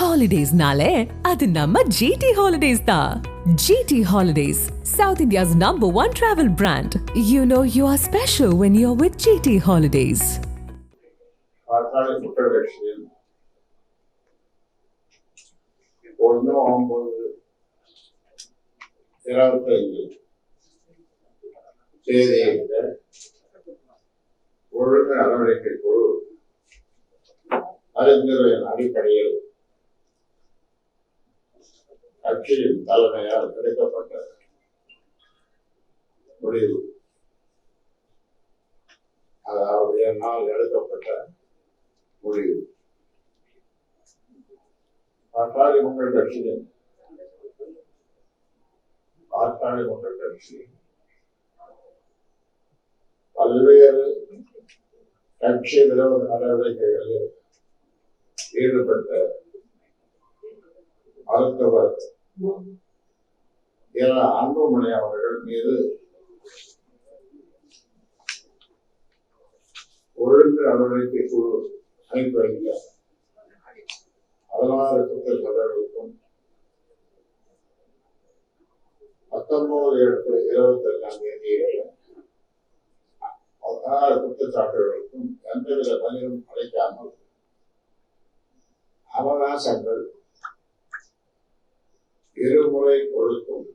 ஹாலிடேஸ்னாலே அது நம்ம ஜிடி ஹாலிடேஸ் தான் GT Holidays south India's number one travel brand you know you are special when you are with GT Holidays பாட்டாளி மக்கள் கட்சியில் ஒன்று ஒன்பது இருபத்தைந்து தேதியில் ஒழுங்கு நடவடிக்கை குழு அறிஞர்களின் அடிப்படையில் கட்சியின் தலைமையால் கிடைக்கப்பட்ட முடிவு. அதாவது என்னால் எடுக்கப்பட்ட முடிவு. பாட்டாளி மக்கள் கட்சியின் பாட்டாளி மக்கள் கட்சி. பல்வேறு கட்சி விரோத நடவடிக்கைகளில் ஈடுபட்ட மறுத்தவர் என அன்புமணி அவர்கள் மீது ஒழுங்கு நடவடிக்கை குழு அனுப்பி வைக்க பதினாறு குற்றச்சாட்டுகளுக்கும் பத்தொன்பது எட்டு இருபத்தி எட்டாம் தேதி பதினாறு குற்றச்சாட்டுகளுக்கும் எந்தவித பதிலும் அழைக்காமல் அவகாசங்கள் இருமுறை கொடுக்கும்.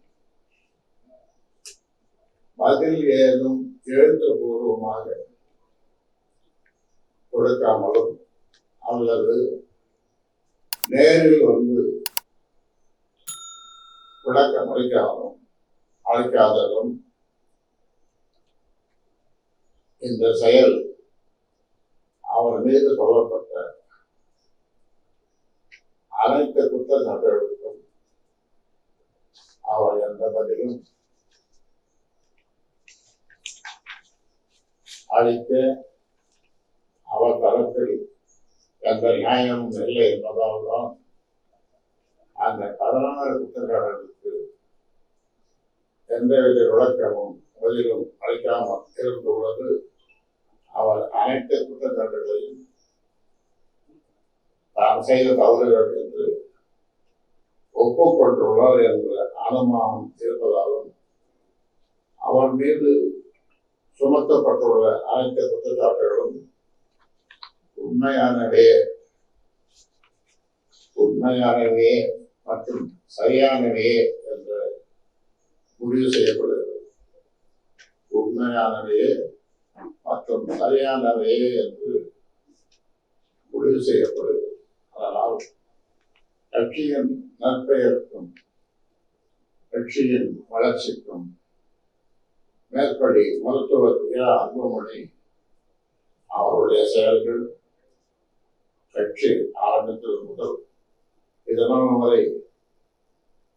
பதில் ஏதும் எழுத்துப்பூர்வமாக கொடுக்காமலும் அல்லது நேரில் வந்து விளக்கம் அளிக்காமலும் அளிக்காததும் இந்த செயல் அவர் மீது சொல்லப்பட்ட அனைத்து குற்றச்சாட்டுகளுக்கும் அவர் எந்த பதிலும் அளிக்க அவர் தரப்பில் எந்த நியாயமும் இல்லை என்பதால் அந்த பதினாறு குற்றக்காரர்களுக்கு எந்தவித விளக்கமும் பதிலும் அளிக்காமல் இருந்துள்ளது அவர் அனைத்து குற்றச்சாட்டுகளையும் தான் செய்த தவறுகள் என்று ஒப்புக்கொண்டுள்ளார் என்ற அனுமானம் இருப்பதாலும் அவர் மீது சுமத்தப்பட்டுள்ள அனைத்து குற்றச்சாட்டுகளும் உண்மையானவே உண்மையானவே மற்றும் சரியானவே என்று முடிவு செய்யப்படுகிறது. உண்மையானவே மற்றும் சரியானவே என்று முடிவு செய்யப்படுகிறது. அதனால் கட்சியின் நற்பெயருக்கும் கட்சியின் வளர்ச்சிக்கும் மேற்படி மருத்துவர் இரா அன்புமணி அவருடைய செயல்கள் கட்சி ஆரம்பித்தது முதல் இதனால் வரை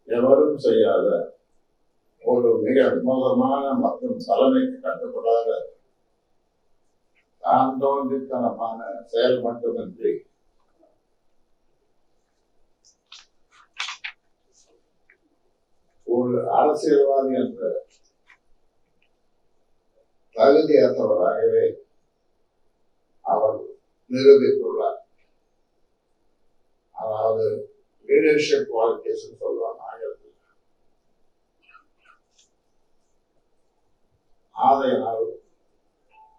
எவரும் செய்யாத ஒரு மிக மோசமான மற்றும் தலைமைக்கு கட்டுப்படாத தான் தோன்றித்தனமான செயல் மட்டுமின்றி ஒரு அரசியல்வாதி என்ற தகுதியற்றவராகவே அவர் நிரூபித்துள்ளார். அதாவது லீடர்ஷிப் குவாலிட்டிஸ் சொல்லுவாங்க ஆங்கிலத்தில். ஆதையினால்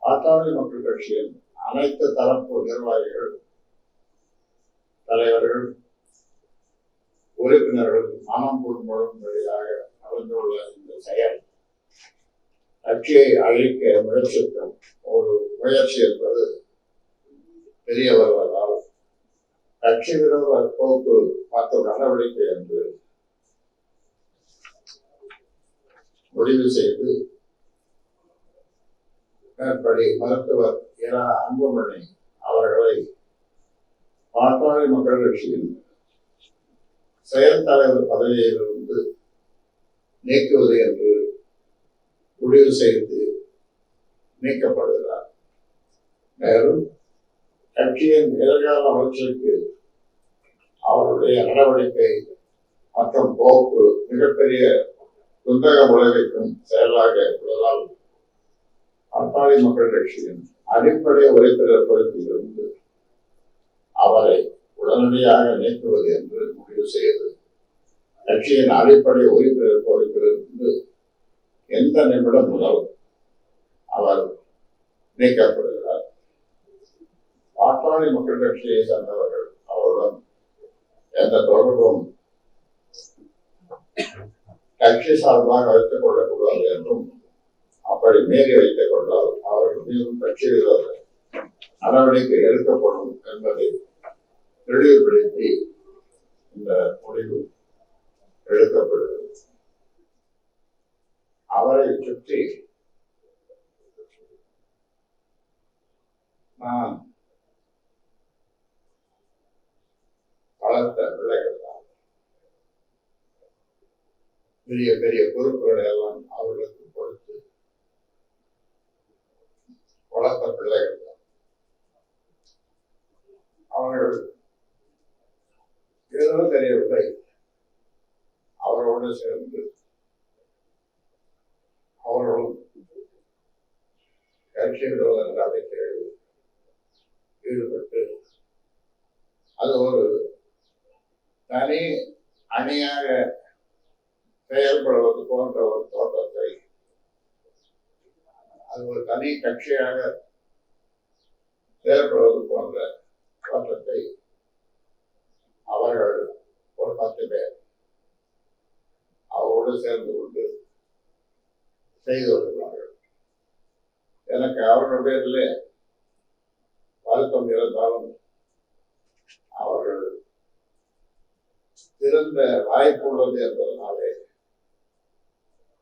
பாட்டாளி மக்கள் கட்சியின் அனைத்து தரப்பு நிர்வாகிகள் தலைவர்கள் உறுப்பினர்கள் மனம் முழும்படியாக நடந்துள்ள இந்த செயல். கட்சியை அழிக்க முயற்சிக்கும் ஒரு முயற்சி என்பது தெரிய வருவதால் கட்சி விரோத போக்கு மற்றும் நடவடிக்கை என்று முடிவு செய்து மேற்படி மருத்துவர் இரா அன்புமணி அவர்களை பாட்டாளி மக்கள் கட்சியின் செயல் தலைவர் பதவியிலிருந்து நீக்குவது என்று முடிவு செய்து நீக்கப்படுகிறார். மேலும் கட்சியின் எதிர்கால வளர்ச்சிக்கு அவருடைய நடவடிக்கை மற்றும் போக்கு மிகப்பெரிய குந்தகம் விளைவிக்கும் செயலாக உள்ளதால் அட்டாளி மக்கள் கட்சியின் அடிப்படை உறுப்பினர் பொறுப்பிலிருந்து அவரை உடனடியாக நீக்குவது என்று முடிவு செய்து கட்சியின் அடிப்படை உறுப்பினர் பொறுப்பிலிருந்து எந்த நிமிடம் முதல் அவர் நீக்கப்படுகிறார்? பாட்டாளி மக்கள் கட்சியை சேர்ந்தவர்கள் அவருடன் எந்த தொடர்பும் கட்சி சார்பாக வைத்துக் கொள்ளக்கூடாது என்றும் அப்படி மீறி வைத்துக் கொண்டால் அவர்கள் மீதும் கட்சி நடவடிக்கை எடுக்கப்படும் என்பதை தெளிவுபடுத்தி இந்த முடிவு எடுக்கப்படுகிறது. அவரை சுற்றி நான் வளர்த்த பிள்ளைகள் தான். பெரிய பெரிய பொறுப்புகளை எல்லாம் அவர்களுக்கு கொடுத்து வளர்த்த பிள்ளைகள் தான். அவர்கள் இதெல்லாம் தெரியவில்லை. அவரோடு சேர்ந்து அவர்களும் கட்சி விரோத நடவடிக்கைகளில் ஈடுபட்டு அது ஒரு தனி அணியாக செயல்படுவது போன்ற ஒரு தோட்டத்தை அது ஒரு தனி கட்சியாக செயல்படுவது போன்ற தோற்றத்தை அவர்கள் ஒரு பத்து பேர் அவரோடு சேர்ந்து கொண்டு செய்து வருகிறார்கள். எனக்கு அவர்கள் பேரில் வருத்தம் இருந்தாலும் அவர்கள் சிறந்த வாய்ப்பு உள்ளது என்பதனாலே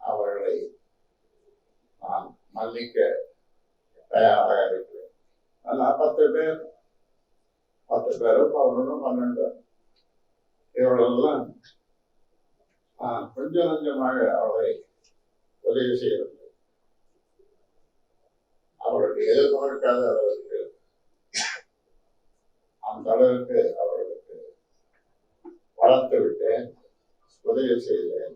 அவர்களை நான் மன்னிக்க தயாராக இருக்கிறேன். ஆனால் பத்து பேர் பத்து பேரும் பதினொன்று பன்னெண்டு இவர்களெல்லாம் கொஞ்சம் கொஞ்சமாக அவளை உதவி செய்யவில்லை. அவளுக்கு எதிர்பார்க்காத அளவிற்கு அந்த அளவுக்கு அவர்களுக்கு வளர்த்து விட்டேன் உதவி செய்தேன்.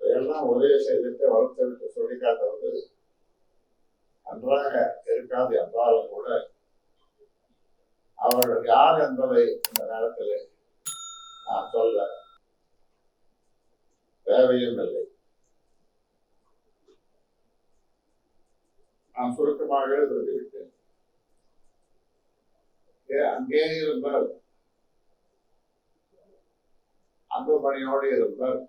இதையெல்லாம் உதவி செய்துட்டு வளர்த்து விட்டு சொல்லி காட்டுவது நன்றாக இருக்காது என்றாலும் கூட அவர்கள் யார் என்பதை இந்த நேரத்தில் நான் சொல்ல தேவையும் இல்லை நான் சுருக்கமாக சொல்லிவிட்டேன். அங்கே இருந்தால் அன்பு பணியோடு இருந்தால்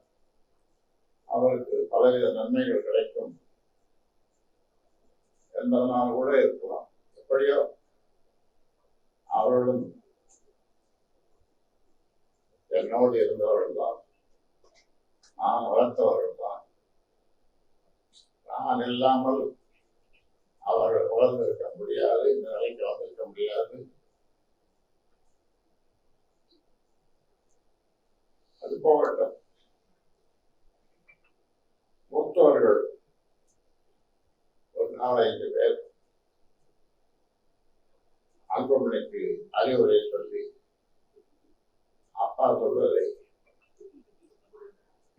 அவருக்கு பலவித நன்மைகள் கிடைக்கும். என்பதனால் கூட இருக்கலாம். எப்படியோ அவர்களும் என்னோடு இருந்தவர்கள் தான் நான் வளர்த்தவர்கள் தான் நான் இல்லாமல் அவர்கள் வளர்ந்திருக்க முடியாது இந்த நிலைக்கு வந்திருக்க முடியாது. அது போகட்டும். மூத்தவர்கள் ஒரு நாலஞ்சு பேர். அன்புமணிக்கு அறிவுரை சொல்லி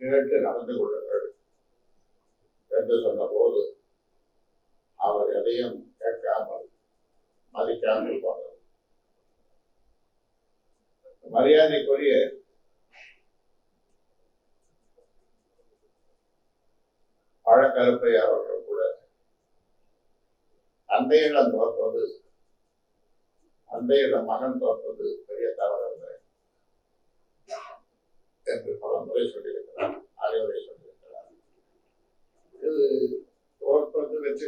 கேட்டு நடந்து கொள்ளுங்கள் என்று சொன்ன போது அவர் எதையும் கேட்காமல் மதிக்காமல் போனார். மரியாதைக்குரிய பழக்கருப்பை அவர்கள் கூட தந்தையிடம் தோற்பது தந்தையிடம் மகன் தோற்பது பெரிய தவறு என்று பல முறை சொல்லியிருக்கிறார் அறிவுரை இது தோற்பது வெற்றி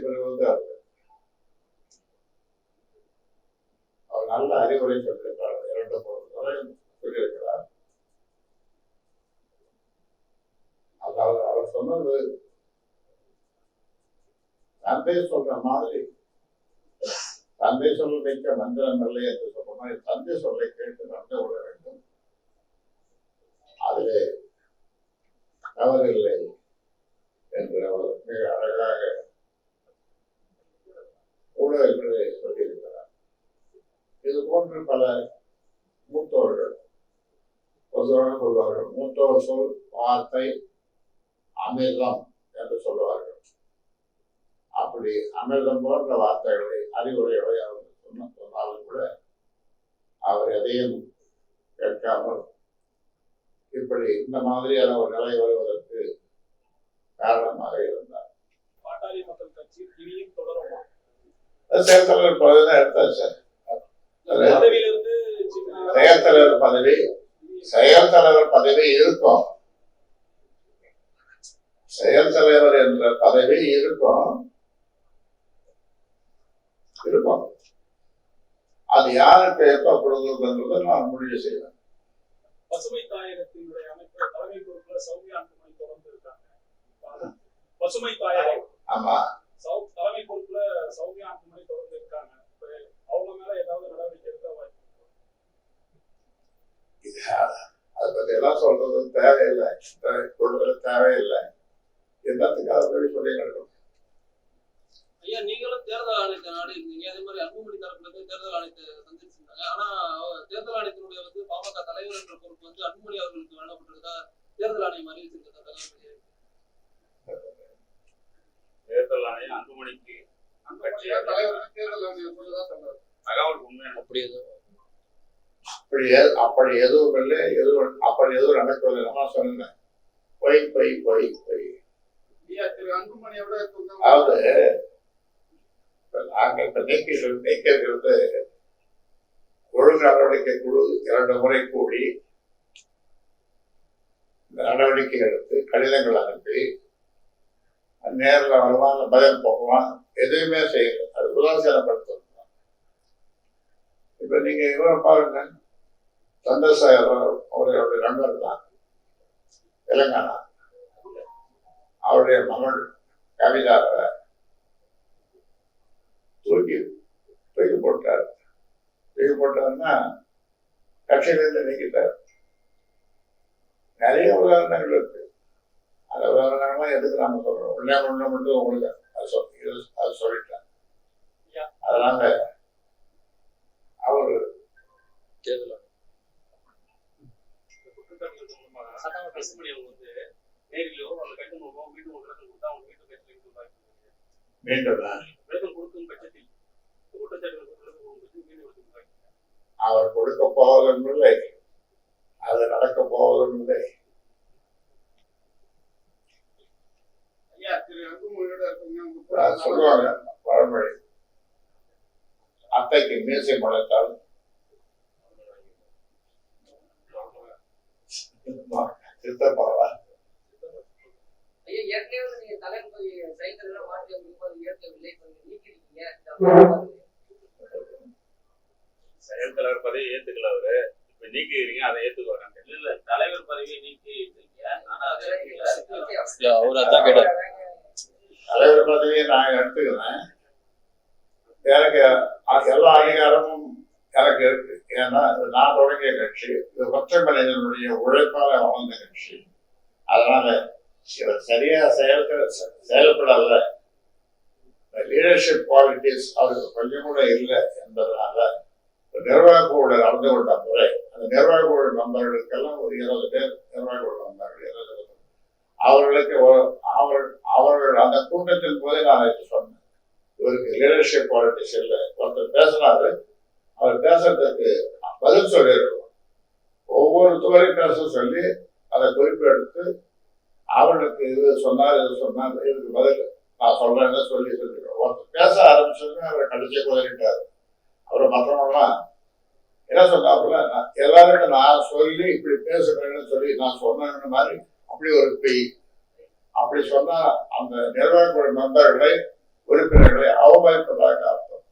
அவர் நல்ல அறிவுரை சொல்லியிருக்கிறார் இரண்டு சொல்லியிருக்கிறார் அதாவது அவர் சொன்னது தந்தை சொல்ற மாதிரி தந்தை சொல்ல வைக்க மந்திரம் இல்லை என்று சொன்ன மாதிரி தந்தை சொல்லை கேட்டு நடந்து கொள்ள வேண்டும் அதிலே தவறில்லை என்று அவர் மிக அழகாக ஊடகங்களை சொல்லியிருக்கிறார். இது போன்று பல மூத்தோர்கள் பொதுவாக சொல்வார்கள் மூத்தோர் சொல் வார்த்தை அமிர்தம் என்று சொல்லுவார்கள். அப்படி அமிர்தம் போன்ற வார்த்தைகளை அறிவுரைகளை அவர் சொன்ன சொன்னாலும் கூட அவர் எதையும் கேட்காமல் இப்படி இந்த மாதிரியான ஒரு நிலை வருவதற்கு காரணமாக இருந்தார் பாட்டாளி மக்கள் கட்சி இனியும் தொடருமா செயல் தலைவர் பதவி தான் சின்ன- செயல் தலைவர் பதவி செயல் தலைவர் பதவி இருக்கும். செயல் தலைவர் என்ற பதவி இருக்கும். இருக்கும். அது யாருக்கு எப்ப கொடுக்குறதுன்றதை நான் முடிவு செய்வேன். பசுமை தாயகத்தினுடைய அமைப்பு தலைமை பொறுப்புல சௌமியா அன்புமணி தொடர்ந்து இருக்காங்க. பசுமை தாயகம் ஆமா தலைமை பொறுப்புல சௌமியா அன்புமணி தொடர்ந்து இருக்காங்க இப்ப அவங்க மேல ஏதாவது நடவடிக்கை எடுக்க வாய்ப்பு இருக்கா? இது அதை பத்தி எல்லாம் சொல்றது தேவையில்லை கொள்வது தேவையில்லை என்னத்துக்கு அதை பற்றி சொல்லி நடக்கும் ஐயா நீங்களும் தேர்தல் ஆணையத்தை நாடி இருக்கீங்க அதே மாதிரி அன்புமணி தரப்புல இருந்து தேர்தல் ஆணையத்தை சந்திச்சிருந்தாங்க ஆனா அவ- தேர்தல் ஆணையத்தினுடைய வந்து பாமக தலைவர் என்ற பொறுப்பு வந்து அன்புமணி அவர்களுக்கு வழங்கப்பட்டிருக்கா தேர்தல் ஆணையம் அன்புமணிக்கு அப்படி எதுவும் அப்படி எதுவும் இல்லை. எதுவும் அப்படி எதுவும் நடக்கவில்லை நான் சொன்னேன் பொய் பொய் பொய் பொய் அதாவது நாங்கள் இப்ப நீக்கி நீக்கிறது ஒழுங்கு நடவடிக்கை குழு இரண்டு முறை கூடி நடவடிக்கை எடுத்து கடிதங்கள் அனுப்பி நேரில் வருவான் பதில் போவான் எதுவுமே செய்யல. அது உதாசீனப்படுத்தணும். இப்போ நீங்க இவரை பாருங்க. சந்திரசேகர் அவர்களுடைய நண்பர் தான். தெலுங்கானா. அவருடைய மகள் கவிதாவை தூக்கி தூக்கி போட்டார். தூக்கி போட்டாருன்னா கட்சியிலிருந்து நீக்கிட்டார். நிறைய உதாரணங்கள் இருக்கு. அந்த உதாரணங்கள்லாம் எதுக்கு நாம சொல்றோம்? ஒண்ணே ஒண்ணு மட்டும் உங்களுக்கு அது அது சொல்லிட்டேன். அதனால அவர். அவர் கொடுக்க போவதும் இல்லை. அது நடக்க அது சொல்லுவாங்க பழமொழி அத்தைக்கு மீசை முளைத்தால் சித்தப்பாவா செயல் பதவி ஏத்துக்கல அவரு. நீக்கிறீங்க அதை ஏத்துக்க வராங்க இல்ல இல்ல தலைவர் பதவியை நீக்கி. அவர் அதான் கேட்டார். தலைவர் பதவியை நான் எடுத்துக்கிறேன். எனக்கு எல்லா அதிகாரமும் எனக்கு இருக்கு. ஏன்னா நான் தொடங்கிய கட்சி. இது ஒற்றை மனிதனுடைய உழைப்பால வளர்ந்த கட்சி. அதனால இவர் சரியா செயல்பட செயல்படல. லீடர்ஷிப் குவாலிட்டிஸ் அவருக்கு கொஞ்சம் கூட இல்லை என்பதனால நிர்வாக குழு நடந்து கொண்ட முறை நிர்வாகிகள் நண்பர்களுக்கெல்லாம் ஒரு இருபது பேர் நிர்வாகிகள் நண்பர்கள் இருபது பேர். அவர்களுக்கு ஒரு- அவர் அவர்கள் அந்த கூட்டத்தின் போதே நான் அதை சொன்னேன். இவருக்கு லீடர்ஷிப் குவாலிட்டிஸ் இல்லை. ஒருத்தர் பேசுறாரு அவர் பேசுறதுக்கு பதில் சொல்லிடுவோம் ஒவ்வொரு துறையும் பேச சொல்லி அதை குறிப்பெடுத்து அவர்களுக்கு இது சொன்னார் இது சொன்னார் இதுக்கு பதில் நான் சொல்றேன்னு சொல்லி சொல்லிருக்கோம் ஒருத்தர் பேச ஆரம்பிச்சோன்னே அவரை கடிச்சு குதறிட்டாரு. அவர் மற்றவங்களாம் என்ன சொன்னாப்புல? நான் எல்லாருக்கும் நான் சொல்லி இப்படி பேசுறேன்னு சொல்லி நான் சொன்னேன்னு மாதிரி அப்படி ஒரு பெய். அப்படி சொன்னா அந்த நிர்வாக மெம்பர்களை உறுப்பினர்களை அவமதிப்பதாக அர்த்தம்.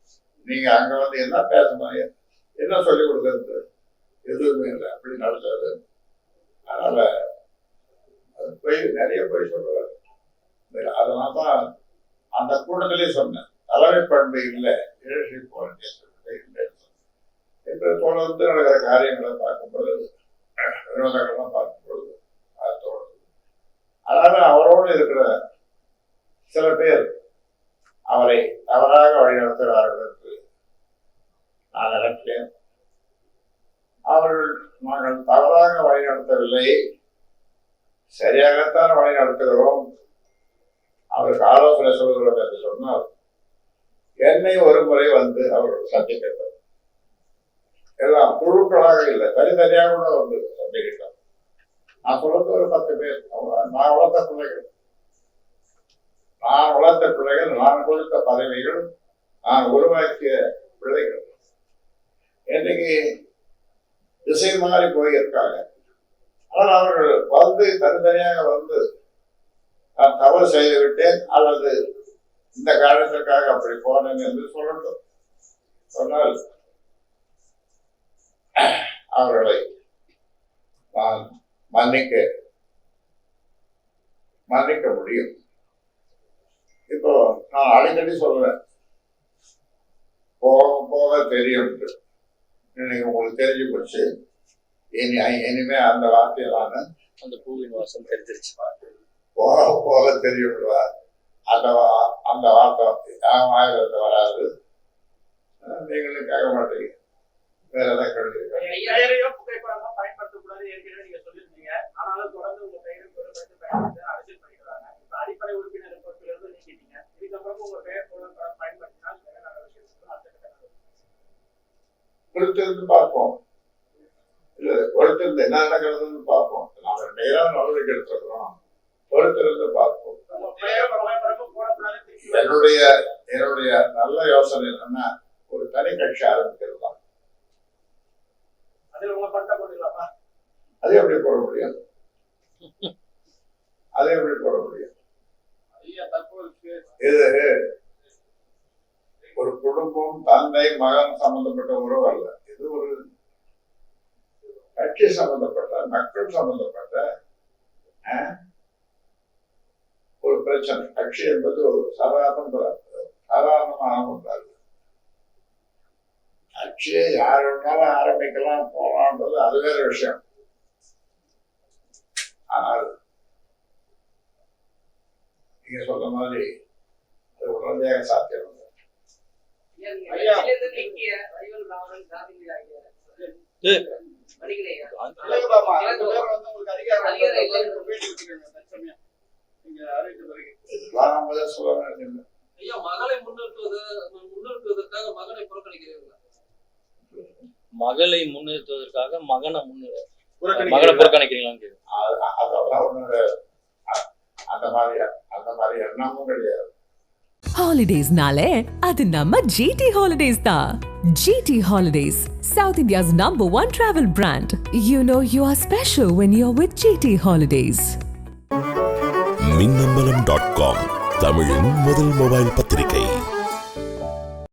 நீங்க அங்க வந்து என்ன பேசணும்? என்ன சொல்லி கொடுக்கறது? எதுவுமே இல்லை. அப்படி நடந்தது அதனால அது போய் நிறைய போய் சொல்றாரு அதனால தான் அந்த கூட்டத்திலே சொன்னேன். தலைமை பண்பு இல்லை. லீடர்ஷிப் குவாலிட்டிஸ் இல்லை. என்று தொடர்ந்து நடக்கிற காரியங்களை பார்க்கும்போது வினோதங்கள்லாம் பார்க்கும்பொழுது அது தோணுது. அதனால அவரோடு இருக்கிற சில பேர் அவரை தவறாக வழிநடத்துகிறார்கள் என்று நான் நினைக்கிறேன். அவர்கள் நாங்கள் தவறாக வழிநடத்தவில்லை. சரியாகத்தான் வழி நடத்துகிறோம் அவருக்கு ஆலோசனை சொல்கிறோம் என்று சொன்னால் என்னை ஒரு முறை வந்து அவர்கள் சந்திக்கிறார் எல்லாம் குழுக்களாக இல்லை தனித்தனியாக கூட வந்து சந்திக்கிட்டோம் நான் சொல்றது ஒரு பத்து பேர். அவங்க நான் வளர்த்த பிள்ளைகள். நான் வளர்த்த பிள்ளைகள் நான் கொடுத்த பதவிகள் நான் உருவாக்கிய பிள்ளைகள். இன்னைக்கு திசை மாறி போயிருக்காங்க. ஆனால் அவர்கள் வந்து தனித்தனியாக வந்து நான் தவறு செய்து விட்டேன் அல்லது இந்த காரணத்திற்காக அப்படி போனேன் என்று சொல்லட்டும். சொன்னால் அவர்களை நான் மன்னிக்க மன்னிக்க முடியும். இப்போ நான் அடிக்கடி சொல்லுவேன் போக போக தெரியும் இன்னைக்கு உங்களுக்கு தெரிஞ்சு போச்சு. இனி இனிமே அந்த வார்த்தையை நான் அந்த பூவின் வாசம் தெரிஞ்சிருச்சு. போக போக தெரியும் அந்த அந்த வார்த்தை என் வாயிலிருந்து வராது. நீங்களும் கேட்க மாட்டீங்க. வேற ஏதாவது கேள்வி இருக்கா? புகைப்படமோ பயன்படுத்தக்கூடாது ஏற்கனவே நீங்க சொல்லியிருந்தீங்க. ஆனாலும் தொடர்ந்து உங்க பெயரை புகைப்படத்தை பயன்படுத்த அரசியல் பண்ணிக்கிறாங்க இப்ப அடிப்படை உறுப்பினர் பொறுப்பிலிருந்து நீக்கிட்டீங்க. இதுக்கப்புறம் உங்க பெயர் புகைப்படம் பயன்படுத்தினால் வேற பொறுத்திருந்து பார்ப்போம். இல்ல பொறுத்திருந்து என்ன நடக்கிறதுன்னு பார்ப்போம். நாம நேரம் நடவடிக்கை எடுத்துக்கிறோம் பொறுத்திருந்து பார்ப்போம். பெயரும் என்னுடைய என்னுடைய நல்ல யோசனை என்னன்னா ஒரு தனி கட்சி ஆரம்பிக்கிறது தான் அதில் உங்க பணத்தை போட்டுக்கலாமா? அது எப்படி போட முடியும் அது எப்படி போட இது ஒரு குடும்பம் தந்தை மகன் சம்பந்தப்பட்ட உறவு அல்ல. இது ஒரு கட்சி சம்பந்தப்பட்ட மக்கள் சம்பந்தப்பட்ட ஒரு பிரச்சனை. கட்சி என்பது ஒரு சாதாரண சாதாரணமான ஒன்றாது கட்சியை யார் வேணாலும் ஆரம்பிக்கலாம் போலான்றது அது வேற விஷயம். ஆனால் நீங்க சொல்ற மாதிரி அது உடனடியாக சாத்தியம் மகளை முன்னிறுத்துவது முன்னிறுத்துவதற்காக மகனை புறக்கணிக்கிறீர்கள்? மகளை முன்னிறுத்துவதற்காக மகனை முன்னு மகனை புறக்கணிக்கிறீங்களான்னு கேக்குது. அது- நம்ம GT Holidays தான். GT Holidays, South India's number one travel brand. You know you are special when you're with GT Holidays. Minnambalam dot com தமிழின் முதல் மொபைல் பத்திரிகை